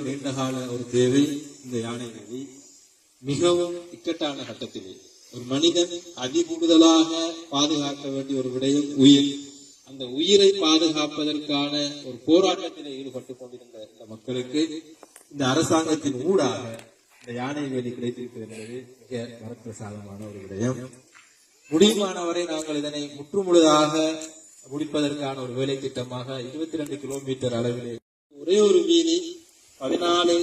நீண்டகால ஒரு தேவை இந்த யானை வேலி மிகவும் இக்கட்டான கட்டத்திலே. ஒரு மனிதன் அதிகூடுதலாக பாதுகாக்க வேண்டிய ஒரு விடயம் உயிர். அந்த உயிரை பாதுகாப்பதற்கான ஒரு போராட்டத்தில் ஈடுபட்டுக் கொண்டிருந்த இந்த மக்களுக்கு இந்த அரசாங்கத்தின் ஊடாக இந்த யானை வேலி கிடைத்திருக்கிறது என்பது மிக வரப்பிரசாதமான ஒரு விடயம். முடியுமானவரை நாங்கள் இதனை முற்றுமுழுதாக முடிப்பதற்கான ஒரு வேலை திட்டமாக இருபத்தி ரெண்டு கிலோமீட்டர் அளவிலே ஒரே ஒரு வீதி பதினாலு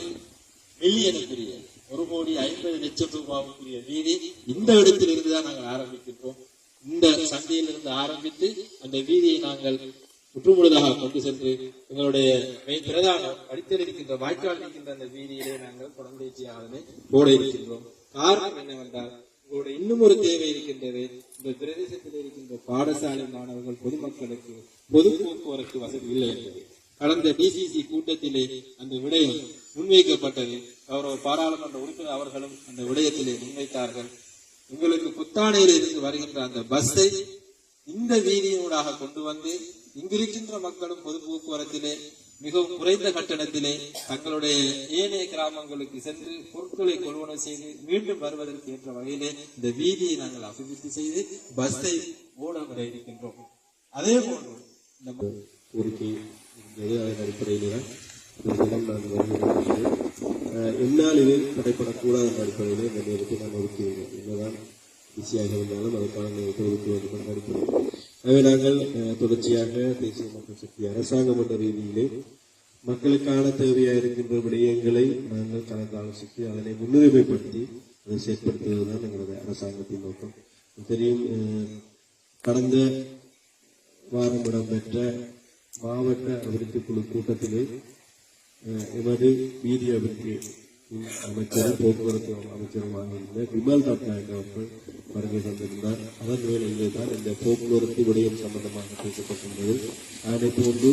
மில்லியனுக்குரிய ஒரு கோடி ஐம்பது லட்சம் ரூபாவுக்குரிய வீதி இந்த இடத்தில் இருந்துதான் நாங்கள் ஆரம்பிக்கின்றோம். இந்த சந்தையிலிருந்து ஆரம்பித்து அந்த வீதியை நாங்கள் சுற்றுமுழுதாக கொண்டு சென்று எங்களுடைய பிரதானம் படித்தல் இருக்கின்ற வாய்க்கால் இருக்கின்ற அந்த வீதியிலே நாங்கள் குழந்தைச்சியாகவே போட இருக்கின்றோம். காரணம் என்னவென்றால் உங்களுடைய இன்னும் ஒரு தேவை இருக்கின்றது. இந்த பிரதேசத்தில் இருக்கின்ற பாடசாலை மாணவர்கள் பொதுமக்களுக்கு பொது போக்குவரத்து வசதி இல்லை என்பது. கடந்த டிசிசி கூட்டத்திலே அந்த விடயம் முன்வைக்கப்பட்டது. கௌரவ பாராளுமன்ற உறுப்பினர் அவர்களும் அந்த விடயத்திலே முன்வைத்தார்கள். உங்களுக்கு புத்தாணையில் இருந்து வருகின்ற அந்த பஸ்ஸை இந்த வீதியினூடாக கொண்டு வந்து இங்கிருக்கின்ற மக்களும் பொது போக்குவரத்திலே மிகவும் குறைந்த கட்டணத்திலே தங்களுடைய ஏனைய கிராமங்களுக்கு சென்று பொருட்களை கொள்வனவு செய்து மீண்டும் வருவதற்கு ஏற்ற வகையிலே இந்த வீதியை நாங்கள் அபிவிருத்தி செய்து பஸ்ஸை ஓட வர இருக்கின்றோம். அதே போன்று இந்த இருந்தது அதன் அடிப்படையில் தான் இந்த தினம் நான் வருகிறேன் இந்நாளில் தடைப்படக்கூடாத என்ற அடிப்படையில் இந்த நேரத்தை நான் ஒதுக்குகிறேன். என்னதான் பிஸியாக இருந்தாலும் அதற்கான நேரத்தை ஒதுக்க வேண்டும் என்ற அடிப்படையில் எனவே நாங்கள் தொடர்ச்சியாக தேசிய மக்கள் சக்தி அரசாங்கம் என்ற ரீதியிலே மக்களுக்கான தேவையாக இருக்கின்ற விடயங்களை நாங்கள் கலந்து ஆலோசித்து அதனை முன்னுரிமைப்படுத்தி அதை செயற்படுத்துவதுதான் எங்களது அரசாங்கத்தின் நோக்கம். தெரியும் கடந்த வாரம் இடம்பெற்ற மாவட்ட அபிவிருத்தி குழு கூட்டத்திலே எமது வீதி அபிவிருத்தி அமைச்சர் போக்குவரத்து அமைச்சருமாக இருந்த விமல் ரத்நாயக் அவர்கள் வருகை தந்திருந்தார். அதன் வேளையிலே தான் இந்த போக்குவரத்து விடயம் சம்பந்தமாக பேசப்பட்டிருந்தது. அதனை போன்று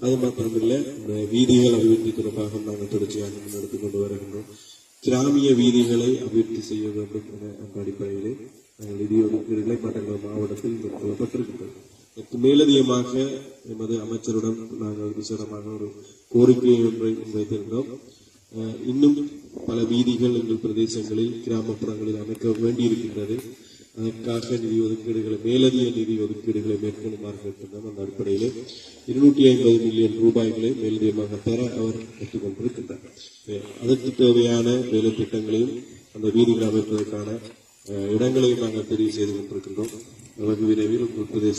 அது மாத்திரமில்லை இந்த வீதிகள் அபிவிருத்தி தொடர்பாக நாங்கள் தொடர்ச்சியாக முன்னெடுத்துக் கொண்டு வருகின்றோம் கிராமிய வீதிகளை அபிவிருத்தி செய்ய வேண்டும் என- என்ற அடிப்படையிலே நாங்கள் நிதி ஒதுக்கீடுகளை மட்டக்களப்பு மாவட்டத்தில் மேற்கொள்ளப்பட்டிருக்கின்றன இதற்கு மேலதிகமாக எமது அமைச்சருடன் நாங்கள் விசேடமாக ஒரு கோரிக்கை ஒன்றை முன்வைத்திருந்தோம் இன்னும் பல வீதிகள் எங்கள் பிரதேசங்களில் கிராமப்புறங்களில் அமைக்க வேண்டியிருக்கின்றது. அதற்காக நிதி ஒதுக்கீடுகளை மேலதிக நிதி ஒதுக்கீடுகளை மேற்கொள்ளுமாறு கேட்டிருந்தோம் அந்த அடிப்படையிலே. இருநூற்றி ஐம்பது மில்லியன் ரூபாய்களை மேலதிகமாக பெற அவர் பெற்றுக்கொண்டிருக்கின்றார் அதற்கு தேவையான வேலை திட்டங்களையும் அந்த வீதிகள் அமைப்பதற்கான இடங்களையும் நாங்கள் தெரிவு செய்து கொண்டிருக்கின்றோம். வெகு விரைவில் உங்கள்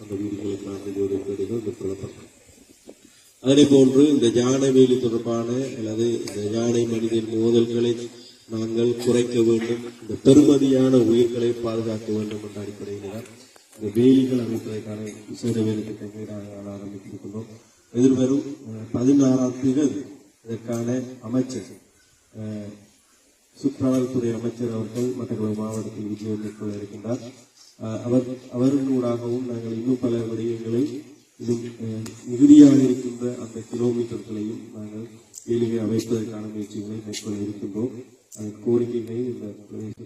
அந்த வீடுகளை நாங்கள் ஒதுக்கீடுகள் மேற்கொள்ளப்படும் அதே போன்று இந்த யானை வேலி தொடர்பான அல்லது இந்த யானை மனிதன் மோதல்களை நாங்கள் குறைக்க வேண்டும் இந்த பெருமதியான உயிர்களை பாதுகாக்க வேண்டும் என்ற அடிப்படையில் தான் இந்த வேலிகள் அமைப்பதற்கான விசேட வேலை திட்டங்களை நாங்கள் ஆரம்பித்திருக்கின்றோம் எதிர்வரும் பதினாறாம் தேதி இதற்கான அமைச்சர் அஹ், சுற்றுலாத்துறை அமைச்சர் அவர்கள் மட்டக்களப்பு மாவட்டத்தில் விஜயம் மேற்கொள்ள இருக்கின்றார். அவர் அவர் அவர்களூடாகவும் நாங்கள் இன்னும் பல விடயங்களை மிகுதியாக இருக்கின்ற அந்த கிலோமீட்டர்களையும் நாங்கள் வேலையை அமைப்பதற்கான முயற்சிகளை மேற்கொள்ள இருக்கின்றோம். அதன் கோரிக்கைகளை இந்த பிரதேச